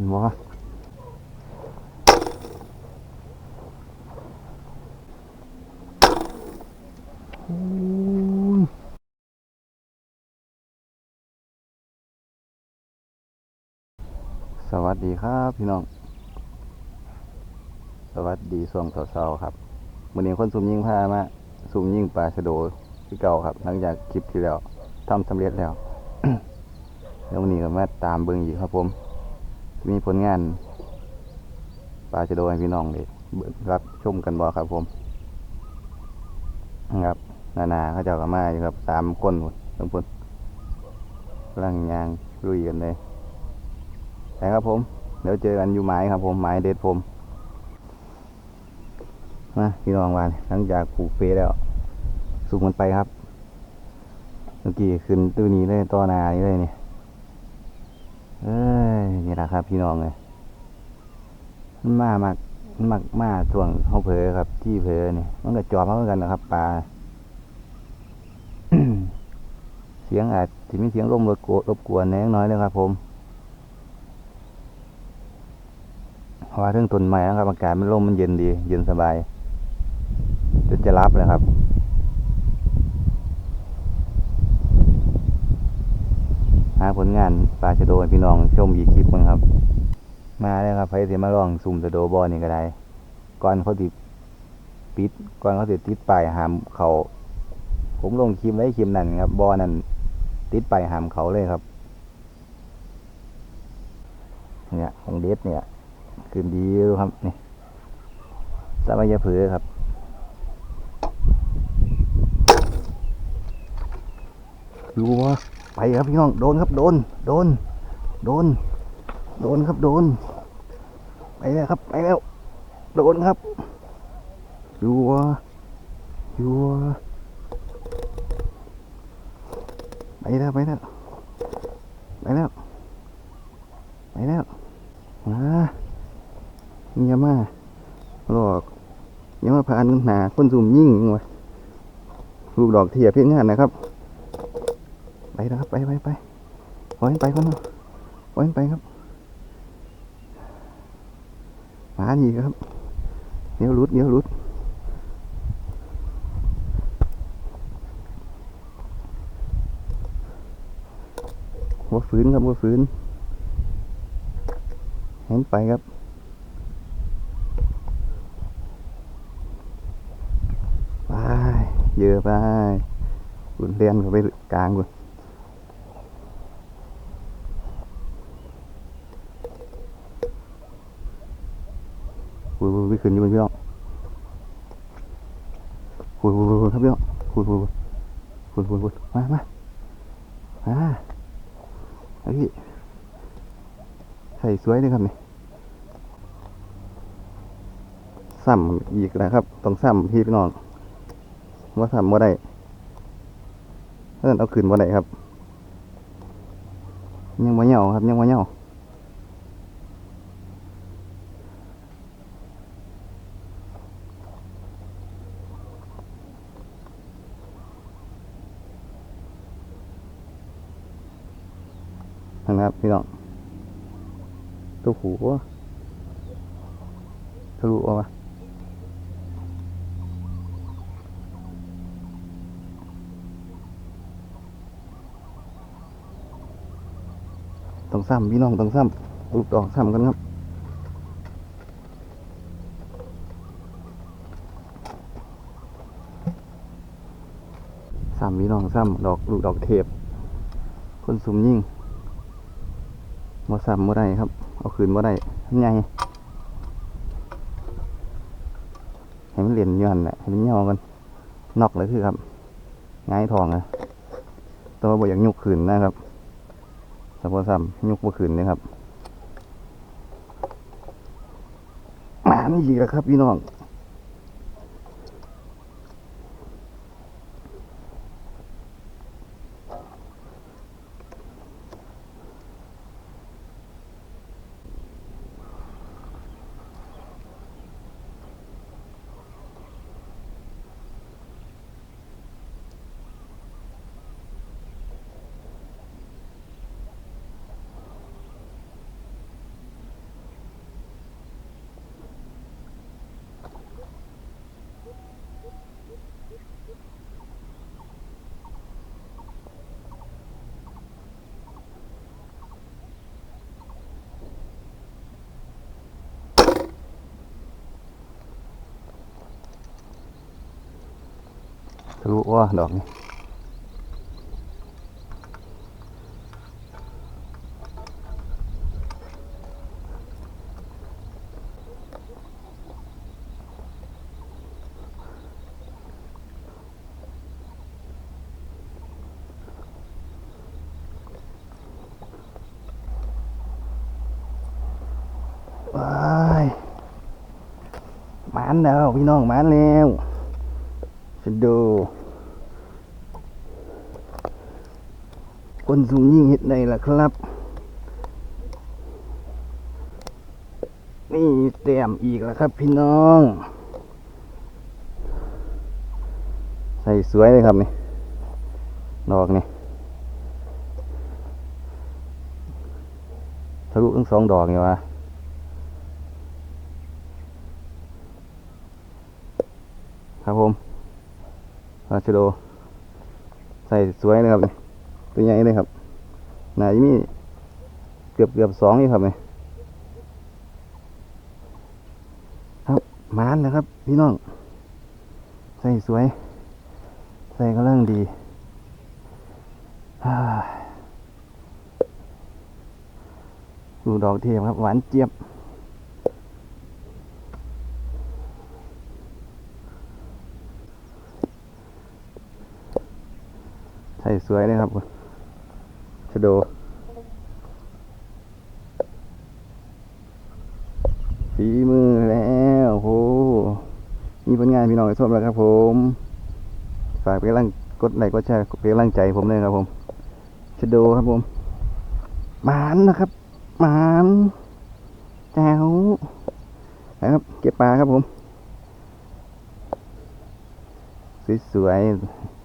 นบ่โอ้ยสวัสดีครับพี่น้อง สวัสดีส่วงเช้าๆครับวันนี้คนซุ่มยิงพามาซุ่มยิงปลาชะโดที่เก่าครับ หลังจากคลิปที่แล้วทำสำเร็จแล้ว แล้ววันนี้ก็มาตามเบิ่งอีกครับผม มีผลงานปลาชะโดให้พี่น้องเลยรับชมกันบ่ครับผมนะครับนานาเขาเจ้าก็มาอยู่ครับสามคนหมดทั้งคนกำลังยางลุยกันเลยไปครับผม เดี๋ยวเจอกันอยู่ไม้ครับ ผมไม้เด็ดผมมาพี่น้องวานหลังจากผูกเปแล้วสุกมันไปครับ เมื่อกี้ขึ้นตู้นี้เลยต่อนานี้เลยเนี่ย เอ้ยนี่แหละครับ พี่น้องเลยมันมามากมันมากมาช่วงเขาเผลอครับ ที่เผลอนี่มันก็จอมาเหมือนกันนะครับปลาเสียงอาจจะมีเสียงรบรบกวนรบกวนแน่น้อยเลยครับ ผมเพราะว่าเรื่องต้นไม้นะครับอากาศมันร่มมันเย็นดี เย็นสบายจนจะรับเลยครับ หาผลงานปลาชะโดพี่น้องชมอีกคลิปบ้งครับ มาเลยครับใครสิมาลองซุ่มชะโดบอลนี่ก็ได้ก่อนเขาติดปิดก่อนเขาติดติดป้ายหามเขาผมลงคลิปไว้คลิปนั่นครับบอนั่นติดป้ายหามเขาเลยครับ เนี่ยของเด็ดเนี่ยคืนดีอยู่ครับนี่สบายเผือครับดูว่า ไปครับพี่น้องโดนครับโดน โดน โดน โดนครับโดน ไปแล้วครับไปแล้ว โดนครับดูว่าดูว่าไปแล้วไปแล้วไปแล้วไปแล้วมาอย่ามาหลอกอย่ามาผ่านหนาคนซุ่มยิ่งวะลูกดอกเทียเพียงงานนะครับ ไปแล้วครับ ไปไปไปปล่อยไปก่อนเนาะปล่อยไปครับมาอีกครับเดี๋ยรุดเดี๋ยรุดหัวฝืนครับหัวฝืนเห็นไปครับไปเยอะไปคุนเรียนเขาไปกลางคุน คุยคุยคุย ขึ้นอยู่บนพี่น้องคุยคุยคุยครับพี่น้องคุยคุยคุยคุยคุยมามามาเอาพี่ใส่สวยเลยครับนี่ซ้ำอีกนะครับ ต้องซ้ำพี่พี่น้องว่าซ้ำว่าได้เออเอาขึ้นว่าได้ครับ ยังว่าเหย่าครับยังว่าเหย่า นะครับ พี่น้องตัวหูวทะลุออกมาต้องซ้ำพี่น้องต้องซ้ำลูกดอกซ้ำกันครับซ้ำพี่น้องซ้ำดอกลูกดอกเทปคนซุ่มยิ่ง บ่ซ้ำบ่ได้ครับ เอาคืนบ่ได้มันใหญ่ให้มันเหรียญย้อนแหละให้มันย่อกันนอกเลยคือครับง่ายทองอะตัวบ่อยากยุกคืนนะครับแต่พอซ้ำยุกบ่คืนเลยครับมาไม่ยีแล้วครับพี่น้อง ทะลุว่าดอกนี้ว้ายหมานแล้วพี่น้องมานแล้ว ดูคนสูงยิ่งเห็ดในล่ะครับ นี่เตรียมอีกแล้วครับพี่น้อง ใส่สวยเลยครับนี่ดอกนี่ทะลุทั้งสองดอกนี่วะครับผม ราชโดใส่สวยเลยครับ ตัวใหญ่เลยครับหนาจะมีเกือบเกือบสองนี่ครับนี่ครับมานนะครับ พี่น้อง ใส่สวย ใส่กำลังดีดูดอกเทียมครับ หวานเจี๊ยบ ส่สวยเลยครับชโดฝีมือแล้วโหมีผลงานพี่น้องไปชมแล้วครับ ผม ฝากเป็นกำลังกดไลค์กดแชร์เป็นกำลังใจผมเลยครับ ผมชโดครับผมหมานนะครับหมานแจ๋วนะครับ เก็บปลาครับผม สวยๆ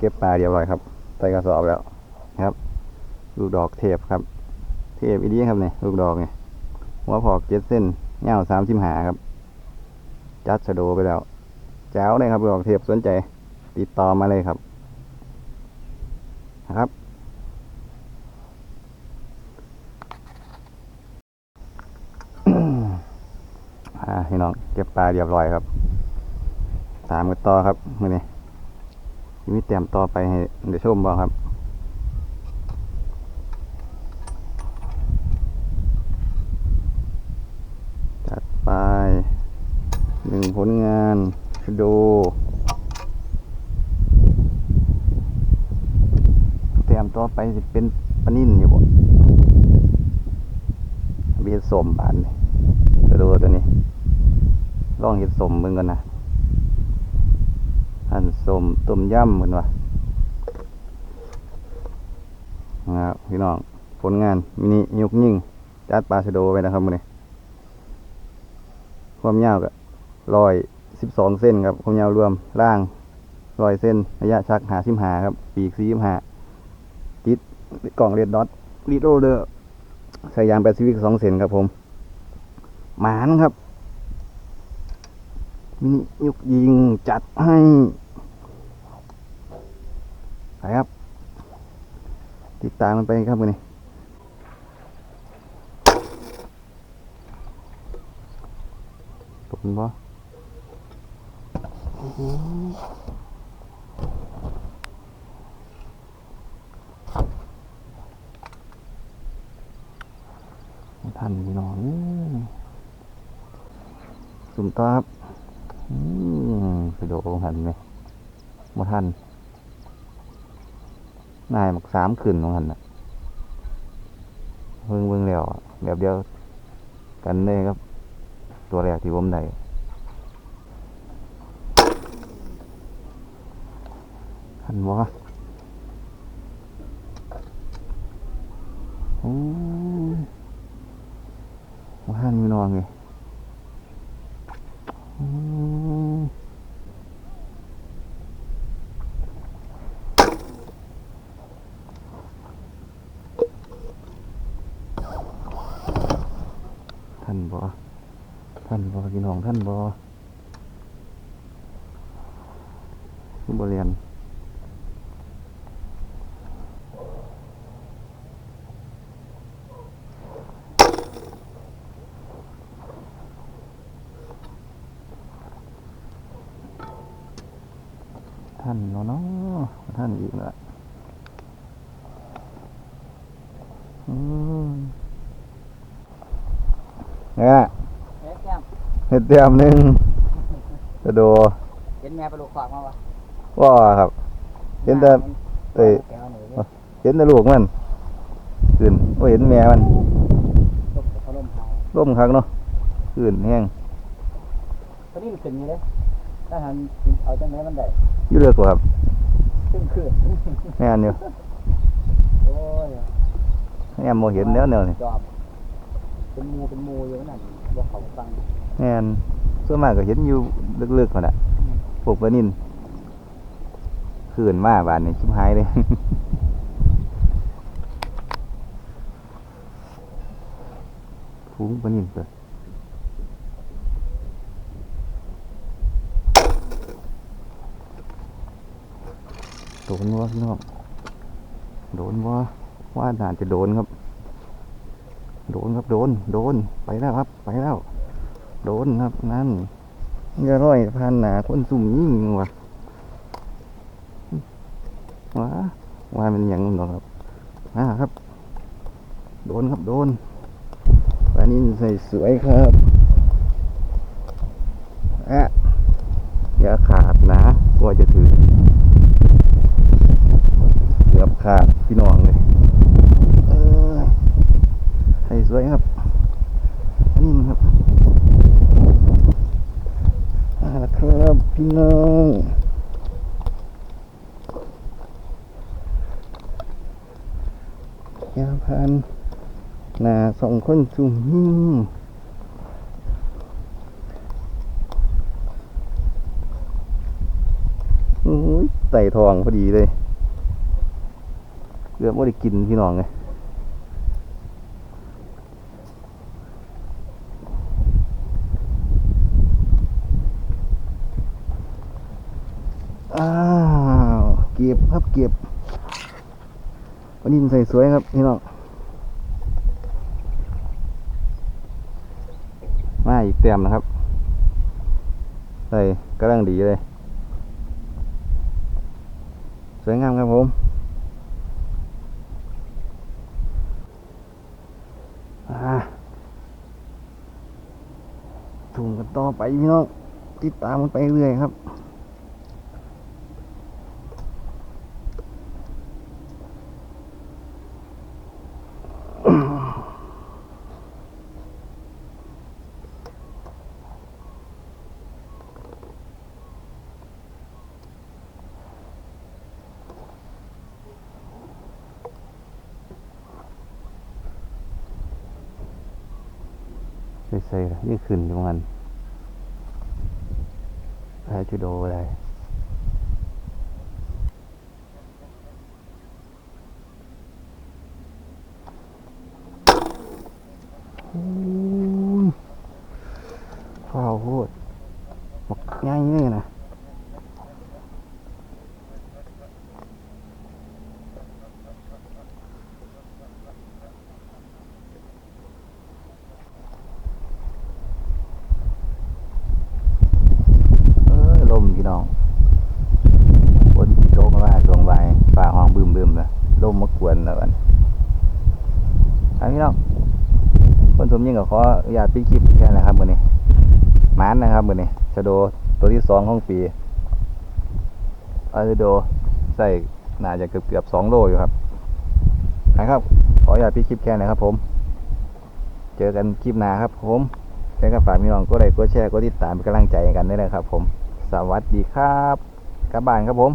เก็บปลาเรียบร้อยครับใส่กระสอบแล้วครับ ลูกดอกเทปครับ เทปอีดีครับเนี่ยลูกดอกเนี่ยหัวพอกเจ็ดเส้นเงาวสามสิบหาครับ จัดสะโดไปแล้วแจ้วเลยครับลูกดอกเทปสนใจ ติดต่อมาเลยครับนะครับอ่าพี่น้องเก็บปลาเรียบร้อยครับ ตามกันต่อครับมื่อนี้ มีเตรียมต่อไปให้เดี๋ยวชมบ้างครับจัดไปหนึ่งผลงานดูเตรียมต่อไปจะเป็นปนิ่นอยู่บ่เบียดสมบานนี่จะดูตัวนี้ลองเห็ดสมมึงกันนะ ต้มยำเหมือนว่านะครับพี่น้องผลงานมินิยุกยิ่งจัดปลาชโดไปนะครับมือนี้ความยาวก็ร้อยสิบสองเส้นครับความยาวรวมล่างร้อยเส้นระยะชักหาสิบหาครับ ปีกสี่สิบหาติดกล่องเรียดดอทลีโรเดอร์ใส่ยางแปซิฟิกสองเส้นครับผมหมานครับมินิยุกยิงจัดให้ ไปครับ ติดตามมันไปครับมือนี้ตกมันบ่ทันพี่น้องสุ่มต่อครับอืมไปโดนหันไหมมาทัน นายมักสามขึ้นของหันนะเบิ่งเบิ่งแล้วแบบเดียวกันเลยครับ ตัวแรกที่ผมได้หันวะโอ้ยมาทันมีนอนไงอืม ท่านบ่ท่านบ่พี่น้องท่านบ่ผู้บเรียนท่านเนาะเนาะท่านอีกแล้วอืม นี่ยเอ๊ะแก้มเห็ดเตรียมหนึ่งกระโดเห็นแม่ไปลูกขวากมาวะว่าครับ เห็นแต่เอ้ยแก้วหนูเนี่ยเห็นแต่ลูกมันขึ้นว่าเห็นแม่มันลูกเขาล่มหายร่มคักเนาะขึ้นแห้งตอนนี้มันขึ้นอยู่เลยถ้าหันเอาจังไหนมันได้อยู่เลือกกว่าครับขึ้นขึ้นแม่นอยู่โอ้ยแม่โมเห็นแล้วแนวนี่ จอบ เป็นหมูเป็นหมูอยู่นั่นบอกเขาฟังแม่นส่วนมากก็เห็นอยู่ลึกๆก่อนอะพวกปลานินขึ้นมาบานนี่ชิบหายเลย ฟูงปลานินเปิดโดนวะพี่น้องโดนวะว่าน่าจะโดนครับ โดนครับโดน โดนไปแล้วครับ ไปแล้ว โดนครับนั่นเงาร้อยพันหนาคนสุ่มยิ่งว่ะว้าว่ามันยังหรอครับอ่าครับ โดนครับโดนปลานินใส่สวยครับอะอย่าขาดนะกลัวจะถือเกือบขาดพี่น้องเลยเออใส่สวยครับอันนี้ครับ เอาละครับพี่น้องยาพันหนาส องคนสุ่มไงอุ้ยไต่ทองพอดีเลยเกือบไม่ได้กินพี่น้องไงอ้าว เก็บครับเก็บวันนี้มันใส่สวยครับพี่น้อง มาอีกเต็มนะครับใส่กำลังดีเลย สวยงามครับผม ถุงกันต่อไปพี่น้องติดตามมันไปเรื่อยครับ ใส่ๆล่ะนี่ขึ้นอยู่มันแพ้จุโดอะไรฟ้าวโคตรบอกง่ายๆนะเออลมพี่น้องฝนสิตกมาช่วงบ่ายฟ้าห้องบึมบึมๆแล้วลมมากวนแล้วกัน อันพี่น้องคนสมยิ่งก็ขออนุญาตปิดคลิปแค่นะครับมือนี้มานนะครับมือนี้ชะโดตัวที่สองของปีอาชะโดใส่น่าจะเกือบเกือบสองโลอยู่ครับนะครับขออนุญาตปิดคลิปแค่นั้นครับ ผม เจอกันคลิปหน้าครับ ผมแล้วก็ฝากพี่น้องก็ไลค์กดแชร์กดติดตามเป็นกำลังใจกันด้วยนะครับ ผม สวัสดีครับกลับบ้านครับผม